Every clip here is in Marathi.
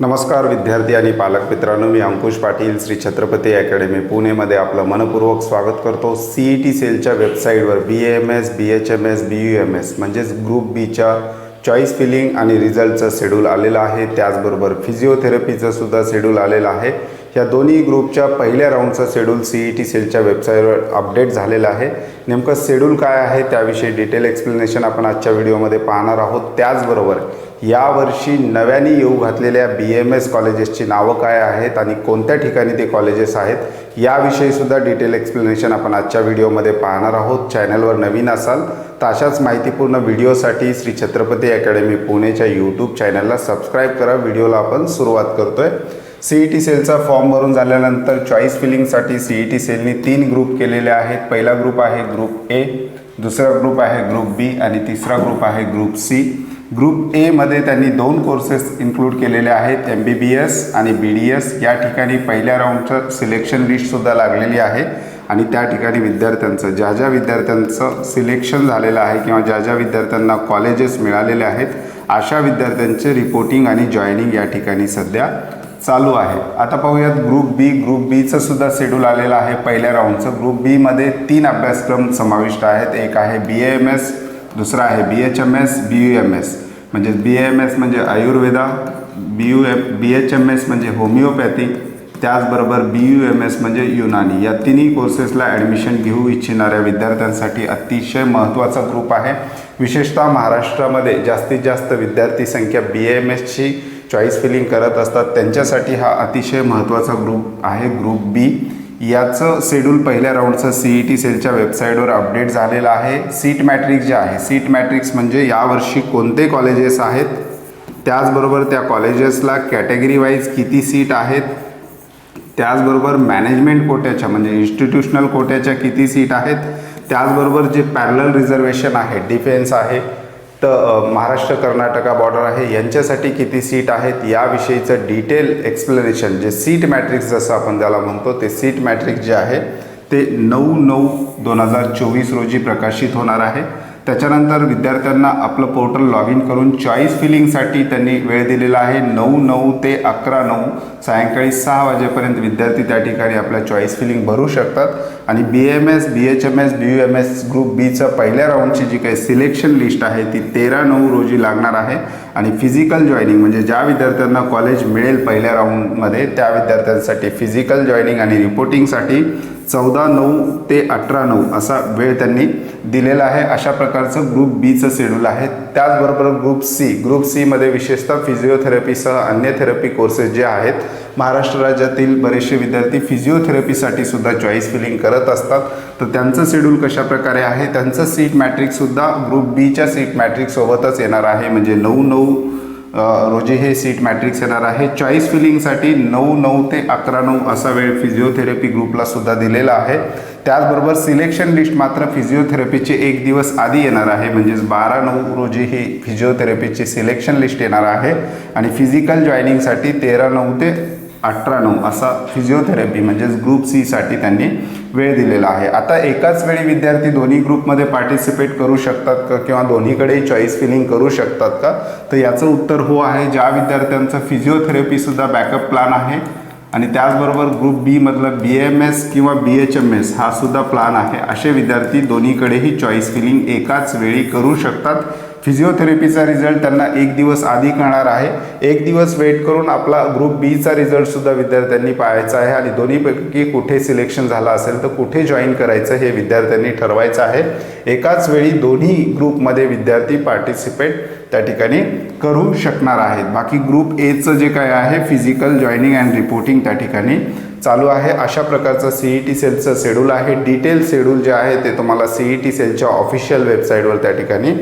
नमस्कार विद्यार्थी आणि पालक मित्रांनो मी अंकुश पाटील श्री छत्रपती अकॅडमी पुणेमध्ये आपलं मनपूर्वक स्वागत करतो. सी ई टी सेलच्या वेबसाईटवर B M S B H M S B U M S म्हणजेच ग्रुप बीच्या चॉईस फिलिंग आणि रिझल्टचं शेड्यूल आलेलं आहे. त्याचबरोबर फिजिओथेरपीचं सुद्धा शेड्यूल आलेलं आहे. या दोन्ही ग्रुपच्या पहिल्या राऊंडचं शेड्यूल सी ई टी सेलच्या वेबसाईटवर अपडेट झालेलं आहे. नेमकं शेड्यूल काय आहे त्याविषयी डिटेल एक्सप्लेनेशन आपण आजच्या व्हिडिओमध्ये पाहणार आहोत. त्याचबरोबर यावर्षी नव्याने येऊ घातलेल्या बी एम एस कॉलेजेसची नावं काय आहेत आणि कोणत्या ठिकाणी ते कॉलेजेस आहेत याविषयीसुद्धा डिटेल एक्सप्लेनेशन आपण आजच्या व्हिडिओमध्ये पाहणार आहोत. चॅनलवर नवीन असाल तर अशाच माहितीपूर्ण व्हिडिओसाठी श्री छत्रपती अकॅडमी पुणेच्या यूट्यूब चॅनलला सबस्क्राईब करा. व्हिडिओला आपण सुरुवात करतोय. सी ई टी सेलचा फॉर्म भरून झाल्यानंतर चॉईस फिलिंगसाठी सी ई टी सेलनी तीन ग्रुप केलेले आहेत. पहिला ग्रुप आहे ग्रुप ए दुसरा ग्रुप आहे ग्रुप बी आणि तिसरा ग्रुप आहे ग्रुप सी ग्रुप एमध्ये त्यांनी दोन कोर्सेस इन्क्लूड केलेले आहेत एम बी बी एस आणि बी डी एस या ठिकाणी पहिल्या राऊंडचं सिलेक्शन लिस्टसुद्धा लागलेली आहे. आणि त्या ठिकाणी विद्यार्थ्यांचं ज्या ज्या विद्यार्थ्यांचं सिलेक्शन झालेलं आहे किंवा ज्या ज्या विद्यार्थ्यांना कॉलेजेस मिळालेले आहेत अशा विद्यार्थ्यांचे रिपोर्टिंग आणि जॉईनिंग या ठिकाणी सध्या चालू आहे. आता पाहूयात ग्रुप बी ग्रुप बीचं सुद्धा शेड्यूल आलेलं आहे. पहिल्या राऊंडचं ग्रुप बीमध्ये तीन अभ्यासक्रम समाविष्ट आहेत. एक आहे बी ए एम एस दुसरा आहे B H M S B U M S म्हणजे बी एम एस म्हणजे Ayurveda B U M B H M S म्हणजे होमिओपॅथी त्याचबरोबर बी यू एम एस म्हणजे युनानी. या तिन्ही कोर्सेसला ॲडमिशन घेऊ इच्छिणाऱ्या विद्यार्थ्यांसाठी अतिशय महत्त्वाचा ग्रुप आहे. विशेषतः महाराष्ट्रामध्ये जास्तीत जास्त विद्यार्थी संख्या बी एम एसची चॉईस फिलिंग करत असतात. त्यांच्यासाठी हा अतिशय महत्त्वाचा ग्रुप आहे ग्रुप बी याचं शेड्यूल पहिल्या राऊंडचं सी ई टी सेलच्या वेबसाईटवर अपडेट झालेलं आहे. सीट मॅट्रिक्स जे आहे सीट मॅट्रिक्स म्हणजे यावर्षी कोणते कॉलेजेस आहेत? त्याचबरोबर त्या कॉलेजेसला कॅटेगरी वाईज किती सीट आहेत? त्याचबरोबर मॅनेजमेंट कोट्याच्या म्हणजे इन्स्टिट्यूशनल कोट्याच्या किती सीट आहेत? त्याचबरोबर जे पॅरल रिझर्वेशन आहे डिफेन्स आहे तर महाराष्ट्र कर्नाटका बॉर्डर आहे. यांच्यासाठी किती सीट आहेत याविषयीचं डिटेल एक्सप्लेनेशन जे सीट मॅट्रिक्स जसं आपण त्याला म्हणतो ते सीट मॅट्रिक्स जे आहे ते नऊ नऊ दोन हजार चोवीस रोजी प्रकाशित होणार आहे. त्याच्यानंतर विद्यार्थ्यांना आपलं पोर्टल लॉग इन करून चॉईस फिलिंगसाठी त्यांनी वेळ दिलेला आहे. नऊ नऊ ते अकरा नऊ सायंकाळी सहा वाजेपर्यंत विद्यार्थी त्या ठिकाणी आपल्या चॉईस फिलिंग भरू शकतात. आणि B M S B H M S B U M S group बीचं पहिल्या राऊंडची जी काही सिलेक्शन लिस्ट आहे ती तेरा नऊ रोजी लागणार आहे. आणि फिजिकल जॉईनिंग म्हणजे ज्या विद्यार्थ्यांना कॉलेज मिळेल पहिल्या राऊंडमध्ये त्या विद्यार्थ्यांसाठी फिजिकल जॉईनिंग आणि रिपोर्टिंगसाठी चौदा नऊ ते अठरा नऊ असा वेळ त्यांनी दिलेला आहे. अशा प्रकारचं ग्रुप बीचं शेड्यूल आहे. त्याचबरोबर ग्रुप सी ग्रुप सीमध्ये विशेषतः फिजिओथेरपीसह अन्य थेरपी कोर्सेस जे आहेत महाराष्ट्र राज्यातील बरेचसे विद्यार्थी फिजिओथेरपीसाठी सुद्धा चॉईस फिलिंग करत असतात. तर त्यांचं शेड्यूल कशा प्रकारे आहे? त्यांचं सीट मॅट्रिकसुद्धा ग्रुप बीच्या सीट मॅट्रिकसोबतच येणार आहे. म्हणजे नऊ नऊ रोजी हे सीट मॅट्रिक्स येणार आहे. चॉईस फिलिंगसाठी नऊ नऊ ते अकरा नऊ असा वेळ फिजिओथेरपी ग्रुपला सुद्धा दिलेला आहे. त्याचबरोबर सिलेक्शन लिस्ट मात्र फिजिओथेरपीचे एक दिवस आधी येणार आहे. म्हणजेच बारा नऊ रोजी ही फिजिओथेरपीची सिलेक्शन लिस्ट येणार आहे. आणि फिजिकल जॉईनिंगसाठी तेरा नऊ ते अठरा नऊ असा फिजिओथेरपी म्हणजेच ग्रुप सीसाठी त्यांनी वेळ दिलेला आहे. आता एकाच वेळी विद्यार्थी दोन्ही ग्रुपमध्ये पार्टिसिपेट करू शकतात का? किंवा दोन्हीकडेही चॉईस फिलिंग करू शकतात का? तर याचं उत्तर हो आहे. ज्या विद्यार्थ्यांचं फिजिओथेरपीसुद्धा बॅकअप प्लान आहे. आणि त्याचबरोबर ग्रुप बी मधलं बी एम एस किंवा बी एच एम एस हा सुद्धा प्लान आहे. असे विद्यार्थी दोन्हीकडेही चॉईस फिलिंग एकाच वेळी करू शकतात. फिजिओथेरपीचा रिझल्ट त्यांना एक दिवस आधी कळणार आहे. एक दिवस वेट करून आपला ग्रुप बीचा रिझल्टसुद्धा विद्यार्थ्यांनी पाहायचा आहे आणि दोन्हीपैकी कुठे सिलेक्शन झालं असेल तर कुठे जॉईन करायचं हे विद्यार्थ्यांनी ठरवायचं आहे. एकाच वेळी दोन्ही ग्रुपमध्ये विद्यार्थी पार्टिसिपेट त्या ठिकाणी करू शकणार आहेत. बाकी ग्रुप एचं जे काय आहे फिजिकल जॉईनिंग अँड रिपोर्टिंग त्या ठिकाणी चालू आहे. अशा प्रकारचं सी ई टी सेलचं शेड्यूल आहे. डिटेल शेड्यूल जे आहे ते तुम्हाला सी ई टी सेलच्या ऑफिशियल वेबसाईटवर त्या ठिकाणी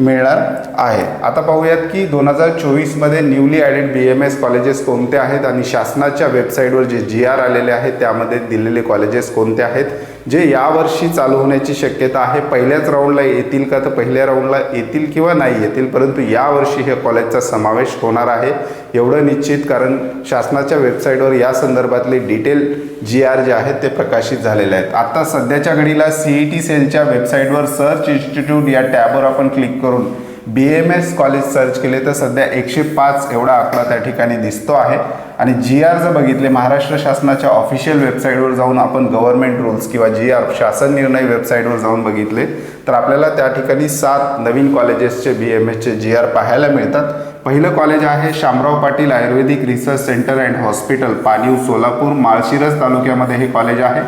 मिळणार आहे. आता पाहूयात की दोन हजार चोवीसमध्ये newly added B M S colleges कोणते आहेत आणि शासनाच्या वेबसाईटवर जे जी आर आलेले आहेत त्यामध्ये दिलेले कॉलेजेस कोणते आहेत जे यावर्षी चालू होण्याची शक्यता आहे. पहिल्याच राऊंडला येतील का? तर पहिल्या राऊंडला येतील किंवा नाही येतील परंतु यावर्षी हे कॉलेजचा समावेश होणार आहे. एवढं निश्चित कारण शासनाच्या वेबसाईटवर या संदर्भातले डिटेल जी आर जे आहेत ते प्रकाशित झालेले आहेत. आता सध्याच्या घडीला सी ई टी सेलच्या वेबसाईटवर सर्च इन्स्टिट्यूट या टॅबवर आपण क्लिक करून B M S college search केले तर सध्या एकशे पाच एवढा आकडा त्या ठिकाणी दिसतो आहे. आणि जी आर जर बघितले महाराष्ट्र शासनाच्या ऑफिशियल वेबसाईटवर जाऊन आपण गव्हर्नमेंट रूल्स किंवा जी आर शासन निर्णय वेबसाईटवर जाऊन बघितले तर आपल्याला त्या ठिकाणी सात नवीन कॉलेजेसचे बी एम एसचे जी आर पाहायला मिळतात. पहिलं कॉलेज आहे Shamrao Patil ayurvedic research centre and hospital Paniv Solapur Malshiras तालुक्यामध्ये हे कॉलेज आहे.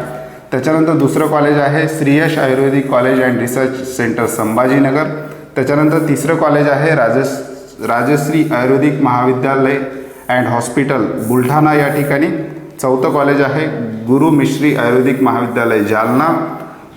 त्याच्यानंतर दुसरं कॉलेज आहे Shriyash ayurvedic college and research centre Sambhajinagar. त्याच्यानंतर तिसरं कॉलेज आहे राजस राजश्री आयुर्वेदिक महाविद्यालय अँड हॉस्पिटल बुलढाणा या ठिकाणी. चौथं कॉलेज आहे गुरु मिश्री आयुर्वेदिक महाविद्यालय जालना.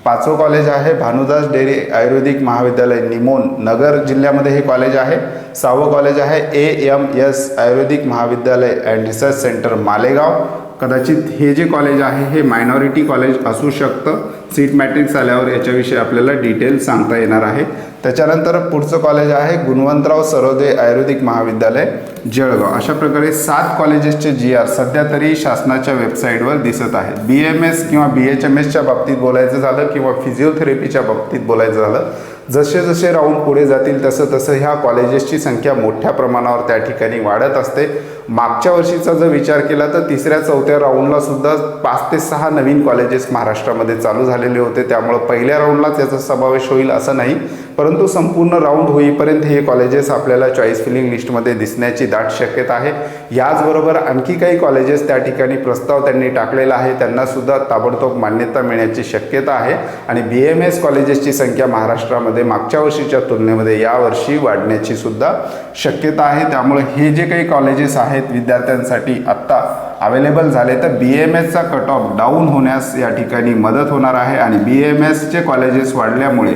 पाचवं कॉलेज आहे भानुदास डेअरी आयुर्वेदिक महाविद्यालय निमोन नगर जिल्ह्यामध्ये हे कॉलेज आहे. सहावं कॉलेज आहे ए एम एस आयुर्वेदिक महाविद्यालय अँड रिसर्च सेंटर मालेगाव. कदाचित हे जे कॉलेज आहे हे मायनॉरिटी कॉलेज असू शकतं. सीट मॅट्रिक्स आल्यावर याच्याविषयी आपल्याला डिटेल सांगता येणार आहे. त्याच्यानंतर पुढचं कॉलेज आहे गुणवंतराव सरोदे आयुर्वेदिक महाविद्यालय जळगाव. अशा प्रकारे सात कॉलेजेसचे जी आर सध्या तरी शासनाच्या वेबसाईटवर दिसत आहेत बी एम एस किंवा बी एच एम एसच्या बाबतीत बोलायचं झालं किंवा फिजिओथेरपीच्या बाबतीत बोलायचं झालं जसे जसे राऊंड पुढे जातील तसं तसं ह्या कॉलेजेसची संख्या मोठ्या प्रमाणावर त्या ठिकाणी वाढत असते. मागच्या वर्षीचा जर विचार केला तर तिसऱ्या चौथ्या राऊंडला सुद्धा पाच ते सहा नवीन कॉलेजेस महाराष्ट्रामध्ये चालू झालेले होते. त्यामुळं पहिल्या राऊंडलाच याचा समावेश होईल असं नाही. परंतु संपूर्ण राऊंड होईपर्यंत हे कॉलेजेस आपल्याला चॉईस फिलिंग लिस्टमध्ये दिसण्याची दाट शक्यता आहे. याचबरोबर आणखी काही कॉलेजेस त्या ठिकाणी प्रस्ताव त्यांनी टाकलेला आहे. त्यांनासुद्धा ताबडतोब मान्यता मिळण्याची शक्यता आहे. आणि बी एम एस कॉलेजेसची संख्या महाराष्ट्रामध्ये मागच्या वर्षीच्या तुलनेमध्ये यावर्षी वाढण्याची सुद्धा शक्यता आहे. त्यामुळे हे जे काही कॉलेजेस आहेत आहेत विद्यार्थ्यांसाठी. आत्ता अवेलेबल झाले तर बी एम एसचा कट ऑफ डाऊन होण्यास या ठिकाणी मदत होणार आहे आणि बी एम एसचे कॉलेजेस वाढल्यामुळे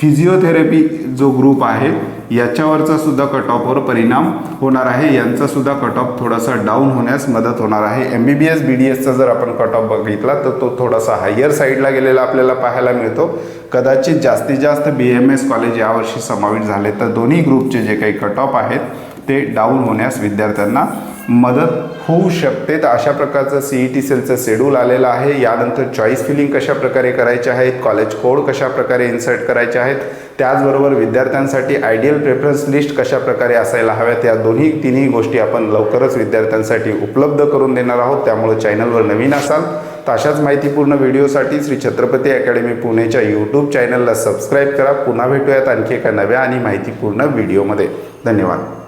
फिजिओथेरपी जो ग्रुप आहे याच्यावरचा सुद्धा कट ऑफवर परिणाम होणार आहे. यांचा सुद्धा कट ऑफ थोडासा डाऊन होण्यास मदत होणार आहे. M B B S B D एसचा जर आपण कट ऑफ बघितला तर तो थोडासा हायर साईडला गेलेला आपल्याला पाहायला मिळतो. कदाचित जास्तीत जास्त बी एम एस कॉलेज यावर्षी समाविष्ट झाले. तर दोन्ही ग्रुपचे जे काही कट ऑफ आहेत ते डाऊन होण्यास विद्यार्थ्यांना मदत होऊ शकते. तर अशा प्रकारचं सी ई टी सेलचं शेड्यूल आलेलं आहे. यानंतर चॉईस फिलिंग कशा प्रकारे करायचे आहेत? कॉलेज कोड कशा प्रकारे इन्सर्ट करायचे आहेत? त्याचबरोबर विद्यार्थ्यांसाठी आयडियल प्रेफरन्स लिस्ट कशा प्रकारे असायला हव्यात? या दोन्ही तिन्ही गोष्टी आपण लवकरच विद्यार्थ्यांसाठी उपलब्ध करून देणार आहोत. त्यामुळे चॅनलवर नवीन असाल तर अशाच माहितीपूर्ण व्हिडिओसाठी श्री छत्रपती अकॅडमी पुणेच्या यूट्यूब चॅनलला सबस्क्राईब करा. पुन्हा भेटूयात आणखी एका नव्या आणि माहितीपूर्ण व्हिडिओमध्ये धन्यवाद.